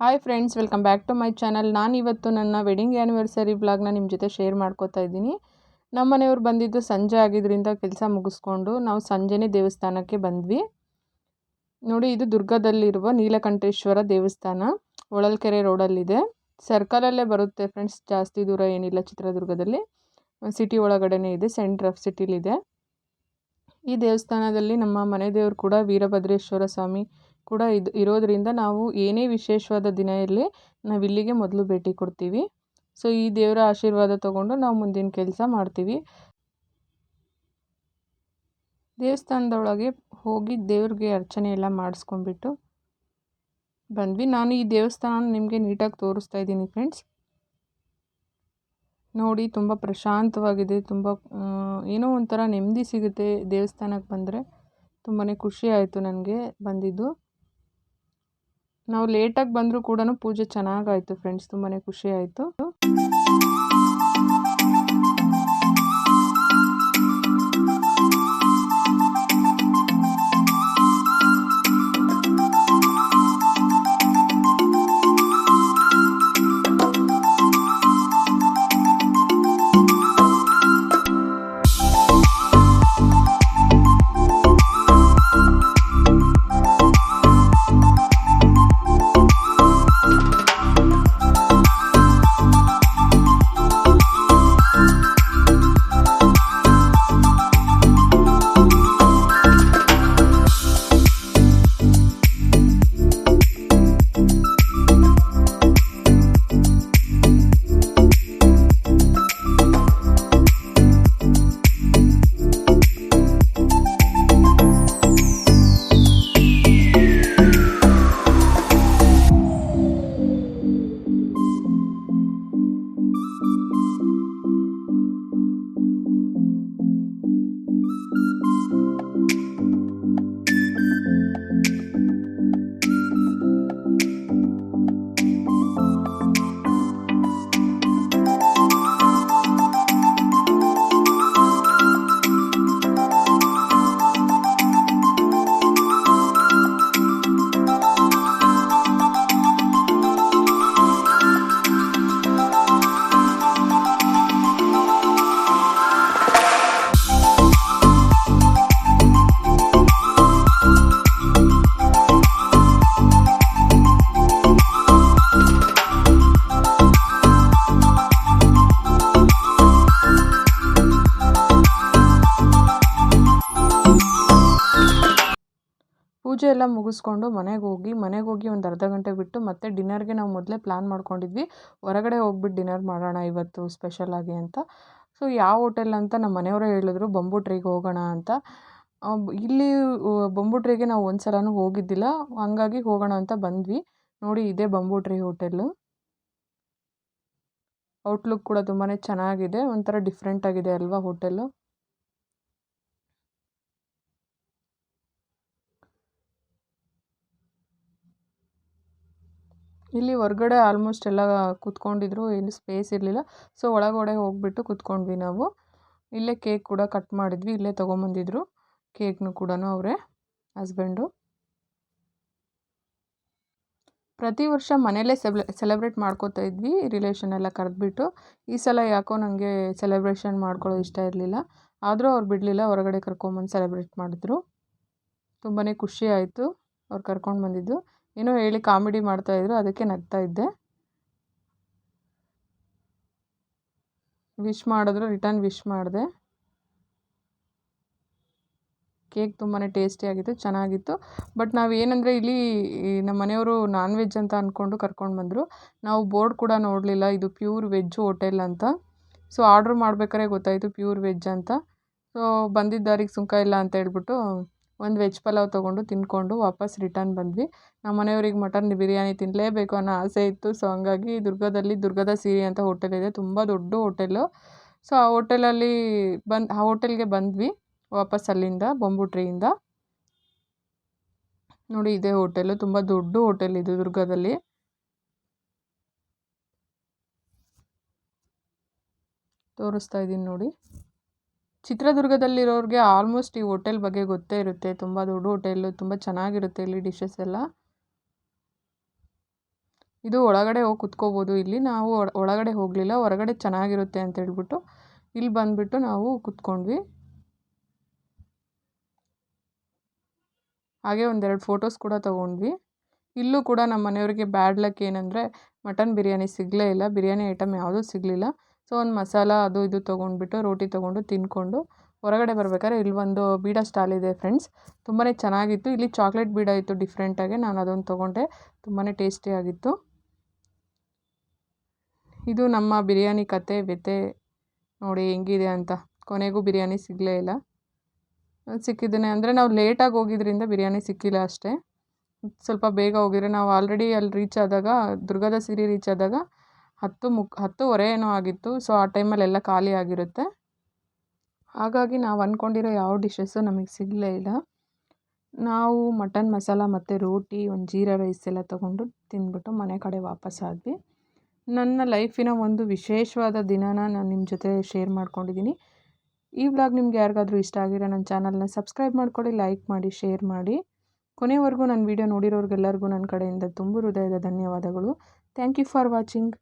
Hi friends welcome back to my channel ನಾನು ಇವತ್ತು ನನ್ನ ವೆಡ್ಡಿಂಗ್ ಆ್ಯನಿವರ್ಸರಿ ವ್ಲಾಗ್ನ ನಿಮ್ಮ ಜೊತೆ ಶೇರ್ ಮಾಡ್ಕೋತಾ ಇದ್ದೀನಿ. ನಮ್ಮ ಮನೆಯವ್ರು ಬಂದಿದ್ದು ಸಂಜೆ ಆಗಿದ್ದರಿಂದ ಕೆಲಸ ಮುಗಿಸ್ಕೊಂಡು ನಾವು ಸಂಜೆನೇ ದೇವಸ್ಥಾನಕ್ಕೆ ಬಂದ್ವಿ. ನೋಡಿ, ಇದು ದುರ್ಗದಲ್ಲಿರುವ ನೀಲಕಂಠೇಶ್ವರ ದೇವಸ್ಥಾನ. ಹೊಳಲ್ಕೆರೆ ರೋಡಲ್ಲಿದೆ. ಸರ್ಕಲಲ್ಲೇ ಬರುತ್ತೆ ಫ್ರೆಂಡ್ಸ್ ಜಾಸ್ತಿ ದೂರ ಏನಿಲ್ಲ ಚಿತ್ರದುರ್ಗದಲ್ಲಿ. ಸಿಟಿ ಒಳಗಡೆನೇ ಇದೆ ಸೆಂಟ್ರ್ ಆಫ್ ಸಿಟಿಲಿದೆ ಈ ದೇವಸ್ಥಾನದಲ್ಲಿ ನಮ್ಮ ಮನೆ ದೇವರು ಕೂಡ ವೀರಭದ್ರೇಶ್ವರ ಸ್ವಾಮಿ ಕೂಡ ಇದು ಇರೋದರಿಂದ ನಾವು ಏನೇ ವಿಶೇಷವಾದ ದಿನ ಇರಲಿ ನಾವು ಇಲ್ಲಿಗೆ ಮೊದಲು ಭೇಟಿ ಕೊಡ್ತೀವಿ. ಸೊ, ಈ ದೇವರ ಆಶೀರ್ವಾದ ತಗೊಂಡು ನಾವು ಮುಂದಿನ ಕೆಲಸ ಮಾಡ್ತೀವಿ. ದೇವಸ್ಥಾನದೊಳಗೆ ಹೋಗಿ ದೇವ್ರಿಗೆ ಅರ್ಚನೆ ಎಲ್ಲ ಮಾಡಿಸ್ಕೊಂಡ್ಬಿಟ್ಟು ಬಂದ್ವಿ. ನಾನು ಈ ದೇವಸ್ಥಾನ ನಿಮಗೆ ನೀಟಾಗಿ ತೋರಿಸ್ತಾ ಇದ್ದೀನಿ ಫ್ರೆಂಡ್ಸ್. ನೋಡಿ, ತುಂಬ ಪ್ರಶಾಂತವಾಗಿದೆ. ತುಂಬ ಏನೋ ಒಂಥರ ನೆಮ್ಮದಿ ಸಿಗುತ್ತೆ ದೇವಸ್ಥಾನಕ್ಕೆ ಬಂದರೆ. ತುಂಬಾ ಖುಷಿ ಆಯಿತು ನನಗೆ ಬಂದಿದ್ದು. ನಾವು ಲೇಟಾಗಿ ಬಂದರೂ ಕೂಡ ಪೂಜೆ ಚೆನ್ನಾಗಾಯಿತು ಫ್ರೆಂಡ್ಸ್ ತುಂಬಾ ಖುಷಿ ಆಯಿತು. ಎಲ್ಲ ಮುಗಿಸ್ಕೊಂಡು ಮನೆಗೆ ಹೋಗಿ ಮನೆಗೆ ಹೋಗಿ ಒಂದು ಅರ್ಧ ಗಂಟೆ ಬಿಟ್ಟು ಮತ್ತೆ ಡಿನ್ನರ್ಗೆ ನಾವು ಮೊದಲೇ ಪ್ಲ್ಯಾನ್ ಮಾಡ್ಕೊಂಡಿದ್ವಿ. ಹೊರಗಡೆ ಹೋಗ್ಬಿಟ್ಟು ಡಿನ್ನರ್ ಮಾಡೋಣ ಇವತ್ತು ಸ್ಪೆಷಲಾಗಿ ಅಂತ. ಸೊ, ಯಾವ ಹೋಟೆಲ್ ಅಂತ ನಮ್ಮ ಮನೆಯವರೇ ಹೇಳಿದ್ರು ಬಂಬೂ ಟ್ರೀಗೆ ಹೋಗೋಣ ಅಂತ. ಇಲ್ಲಿ ಬಂಬೂ ಟ್ರೀಗೆ ನಾವು ಒಂದು ಸಲನು ಹೋಗಿದ್ದಿಲ್ಲ. ಹಾಗಾಗಿ ಹೋಗೋಣ ಅಂತ ಬಂದ್ವಿ. ನೋಡಿ, ಇದೇ ಬಂಬೂ ಟ್ರೀ ಹೋಟೆಲ್ಲು. ಔಟ್ಲುಕ್ ಕೂಡ ತುಂಬಾ ಚೆನ್ನಾಗಿದೆ. ಒಂಥರ ಡಿಫ್ರೆಂಟಾಗಿದೆ ಅಲ್ವಾ ಹೋಟೆಲ್ಲು. ಇಲ್ಲಿ ಹೊರ್ಗಡೆ ಆಲ್ಮೋಸ್ಟ್ ಎಲ್ಲ ಕೂತ್ಕೊಂಡಿದ್ರು, ಏನು ಸ್ಪೇಸ್ ಇರಲಿಲ್ಲ. ಸೊ ಒಳಗಡೆ ಹೋಗ್ಬಿಟ್ಟು ಕೂತ್ಕೊಂಡ್ವಿ ನಾವು. ಇಲ್ಲೇ ಕೇಕ್ ಕೂಡ ಕಟ್ ಮಾಡಿದ್ವಿ, ಇಲ್ಲೇ ತೊಗೊಂಬಂದಿದ್ರು. ಕೇಕ್ನು ಕೂಡ ಅವರೇ ಹಸ್ಬೆಂಡು ಪ್ರತಿ ವರ್ಷ ಮನೆಯಲ್ಲೇ ಸೆಬ್ಲೆ ಸೆಲೆಬ್ರೇಟ್ ಮಾಡ್ಕೋತಾ ಇದ್ವಿ ರಿಲೇಷನ್ ಎಲ್ಲ ಕರೆದ್ಬಿಟ್ಟು. ಈ ಸಲ ಯಾಕೋ ನನಗೆ ಸೆಲೆಬ್ರೇಷನ್ ಮಾಡ್ಕೊಳ್ಳೋ ಇಷ್ಟ ಇರಲಿಲ್ಲ. ಆದರೂ ಅವ್ರು ಬಿಡಲಿಲ್ಲ, ಹೊರಗಡೆ ಕರ್ಕೊಂಬಂದು ಸೆಲೆಬ್ರೇಟ್ ಮಾಡಿದ್ರು. ತುಂಬಾ ಖುಷಿ ಆಯಿತು, ಅವ್ರು ಕರ್ಕೊಂಡು ಬಂದಿದ್ದು. ಏನೋ ಹೇಳಿ ಕಾಮಿಡಿ ಮಾಡ್ತಾಯಿದ್ರು ಅದಕ್ಕೆ ನಗ್ತಾ ಇದ್ದೆ. ವಿಶ್ ಮಾಡಿದ್ರು, ರಿಟರ್ನ್ ವಿಶ್ ಮಾಡಿದೆ. ಕೇಕ್ ತುಂಬಾ ಟೇಸ್ಟಿಯಾಗಿತ್ತು ಚೆನ್ನಾಗಿತ್ತು. ಬಟ್ ನಾವು ಏನಂದರೆ ಇಲ್ಲಿ ನಮ್ಮ ಮನೆಯವರು ನಾನ್ ವೆಜ್ ಅಂತ ಅಂದ್ಕೊಂಡು ಕರ್ಕೊಂಡು ಬಂದರು. ನಾವು ಬೋರ್ಡ್ ಕೂಡ ನೋಡಲಿಲ್ಲ, ಇದು ಪ್ಯೂರ್ ವೆಜ್ ಹೋಟೆಲ್ ಅಂತ. ಸೊ, ಆರ್ಡ್ರ್ ಮಾಡ್ಬೇಕಾರೆ ಗೊತ್ತಾಯಿತು ಪ್ಯೂರ್ ವೆಜ್ ಅಂತ. ಸೊ, ಬಂದಿದ್ದ ದಾರಿಗೆ ಸುಂಕ ಇಲ್ಲ ಅಂತ ಹೇಳ್ಬಿಟ್ಟು ಒಂದು ವೆಜ್ ಪಲಾವ್ ತೊಗೊಂಡು ತಿಂದ್ಕೊಂಡು ವಾಪಸ್ ರಿಟರ್ನ್ ಬಂದ್ವಿ. ನಮ್ಮ ಮನೆಯವ್ರಿಗೆ ಮಟನ್ ಬಿರಿಯಾನಿ ತಿನ್ನಲೇಬೇಕು ಅನ್ನೋ ಆಸೆ ಇತ್ತು. ಸೊ, ಹಂಗಾಗಿ ದುರ್ಗದಲ್ಲಿ ದುರ್ಗದ ಸಿರಿ ಅಂತ ಹೋಟೆಲ್ ಇದೆ. ತುಂಬ ದೊಡ್ಡ ಹೋಟೆಲು. ಸೊ, ಆ ಹೋಟೆಲಲ್ಲಿ ಬಂದು, ಆ ಹೋಟೆಲ್ಗೆ ಬಂದ್ವಿ ವಾಪಸ್ ಅಲ್ಲಿಂದ, ಬೊಂಬುಟ್ರಿಯಿಂದ. ನೋಡಿ, ಇದೇ ಹೋಟೆಲು. ತುಂಬ ದೊಡ್ಡ ಹೋಟೆಲ್ ಇದು ದುರ್ಗದಲ್ಲಿ. ತೋರಿಸ್ತಾ ಇದ್ದೀನಿ ನೋಡಿ. ಚಿತ್ರದುರ್ಗದಲ್ಲಿರೋರಿಗೆ ಆಲ್ಮೋಸ್ಟ್ ಈ ಹೋಟೆಲ್ ಬಗ್ಗೆ ಗೊತ್ತೇ ಇರುತ್ತೆ. ತುಂಬ ದೊಡ್ಡ ಹೋಟೆಲ್ ತುಂಬ ಚೆನ್ನಾಗಿರುತ್ತೆ ಇಲ್ಲಿ ಡಿಶಸ್ ಎಲ್ಲ. ಇದು ಒಳಗಡೆ ಹೋಗಿ ಕುತ್ಕೋಬೋದು. ಇಲ್ಲಿ ನಾವು ಒಳ- ಒಳಗಡೆ ಹೋಗಲಿಲ್ಲ, ಹೊರಗಡೆ ಚೆನ್ನಾಗಿರುತ್ತೆ ಅಂತ ಹೇಳ್ಬಿಟ್ಟು ಇಲ್ಲಿ ಬಂದುಬಿಟ್ಟು ನಾವು ಕುತ್ಕೊಂಡ್ವಿ. ಹಾಗೆ ಒಂದೆರಡು ಫೋಟೋಸ್ ಕೂಡ ತೊಗೊಂಡ್ವಿ. ಇಲ್ಲೂ ಕೂಡ ನಮ್ಮ ಮನೆಯವರಿಗೆ ಬ್ಯಾಡ್ ಲಕ್ ಏನಂದರೆ ಮಟನ್ ಬಿರಿಯಾನಿ ಸಿಗಲೇ ಇಲ್ಲ. ಬಿರಿಯಾನಿ ಐಟಮ್ ಯಾವುದೂ ಸಿಗಲಿಲ್ಲ. ಸೊ, ಒಂದು ಮಸಾಲ ಅದು ಇದು ತೊಗೊಂಡ್ಬಿಟ್ಟು, ರೋಟಿ ತೊಗೊಂಡು ತಿನ್ಕೊಂಡು ಹೊರಗಡೆ ಬರ್ಬೇಕಾದ್ರೆ ಇಲ್ಲಿ ಒಂದು ಬೀಡ ಸ್ಟಾಲ್ ಇದೆ ಫ್ರೆಂಡ್ಸ್ ತುಂಬಾ ಚೆನ್ನಾಗಿತ್ತು. ಇಲ್ಲಿ ಚಾಕ್ಲೇಟ್ ಬೀಡ ಇತ್ತು ಡಿಫ್ರೆಂಟಾಗಿ ನಾನು ಅದೊಂದು ತೊಗೊಂಡೆ. ತುಂಬಾ ಟೇಸ್ಟಿಯಾಗಿತ್ತು ಇದು ನಮ್ಮ ಬಿರಿಯಾನಿ ಕತೆ ವ್ಯತೆ ನೋಡಿ ಹೆಂಗಿದೆ ಅಂತ. ಕೊನೆಗೂ ಬಿರಿಯಾನಿ ಸಿಗಲೇ ಇಲ್ಲ. ಸಿಕ್ಕಿದ್ದೇನೆ ಅಂದರೆ ನಾವು ಲೇಟಾಗಿ ಹೋಗಿದ್ರಿಂದ ಬಿರಿಯಾನಿ ಸಿಕ್ಕಿಲ್ಲ ಅಷ್ಟೇ. ಸ್ವಲ್ಪ ಬೇಗ ಹೋಗಿದ್ರೆ ನಾವು ಆಲ್ರೆಡಿ ಅಲ್ಲಿ ರೀಚ್ ಆದಾಗ, ದುರ್ಗದ ಸಿರಿ ರೀಚ್ ಆದಾಗ ಹತ್ತು ಮುಕ್, ಹತ್ತುವರೆ ಏನೋ ಆಗಿತ್ತು. ಸೊ ಆ ಟೈಮಲ್ಲಿ ಎಲ್ಲ ಖಾಲಿ ಆಗಿರುತ್ತೆ. ಹಾಗಾಗಿ ನಾವು ಅಂದ್ಕೊಂಡಿರೋ ಯಾವ ಡಿಶಸ್ಸು ನಮಗೆ ಸಿಗಲೇ ಇಲ್ಲ. ನಾವು ಮಟನ್ ಮಸಾಲ ಮತ್ತು ರೋಟಿ, ಒಂದು ಜೀರಾ ರೈಸ್ ಎಲ್ಲ ತೊಗೊಂಡು ತಿಂದ್ಬಿಟ್ಟು ಮನೆ ಕಡೆ ವಾಪಸ್ ಆದ್ವಿ. ನನ್ನ ಲೈಫಿನ ಒಂದು ವಿಶೇಷವಾದ ದಿನನ ನಾನು ನಿಮ್ಮ ಜೊತೆ ಶೇರ್ ಮಾಡ್ಕೊಂಡಿದ್ದೀನಿ ಈ ವ್ಲಾಗ್ ನಿಮ್ಗೆ ಯಾರಿಗಾದರೂ ಇಷ್ಟ ಆಗಿರೋ ನನ್ನ ಚಾನಲ್ನ ಸಬ್ಸ್ಕ್ರೈಬ್ ಮಾಡ್ಕೊಳ್ಳಿ ಲೈಕ್ ಮಾಡಿ ಶೇರ್ ಮಾಡಿ. ಕೊನೆವರೆಗೂ ನನ್ನ ವೀಡಿಯೋ ನೋಡಿರೋರಿಗೆಲ್ಲರಿಗೂ ನನ್ನ ಕಡೆಯಿಂದ ತುಂಬ ಹೃದಯದ ಧನ್ಯವಾದಗಳು. Thank you for watching